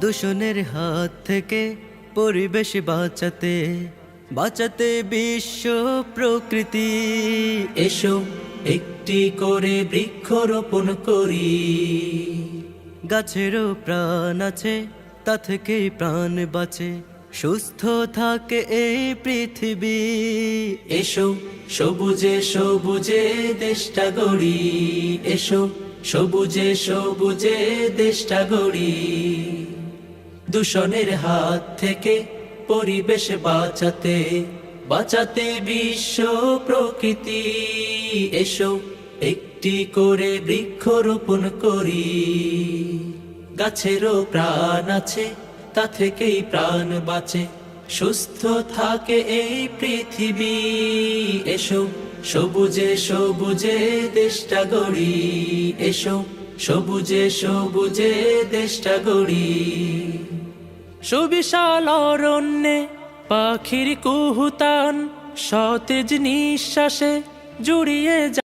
দূষণের হাত থেকে পরিবেশ বাঁচাতে বাঁচাতে বিশ্ব প্রকৃতি। এসো একটি করে বৃক্ষরোপণ করি। গাছেরও প্রাণ আছে তা থেকেই প্রাণ বাঁচে সুস্থ থাকে এই পৃথিবী। এসো সবুজে সবুজে দেশটা গড়ি। এসো সবুজে সবুজে দেশটা গড়ি। দূষণের হাত থেকে পরিবেশ বাঁচাতে বাঁচাতে বিশ্ব প্রকৃতি। এসো একটি করে বৃক্ষরোপণ করি। গাছেরও প্রাণ আছে, তা থেকেই প্রাণ বাঁচে। সুস্থ থাকে এই পৃথিবী। এসো সবুজে সবুজে দেশটা গড়ি। এসো সবুজে সবুজে দেশটা গড়ি। সুবিশাল অরণ্যে পাখির কুহুতান সতেজ নিঃশ্বাসে জুড়িয়ে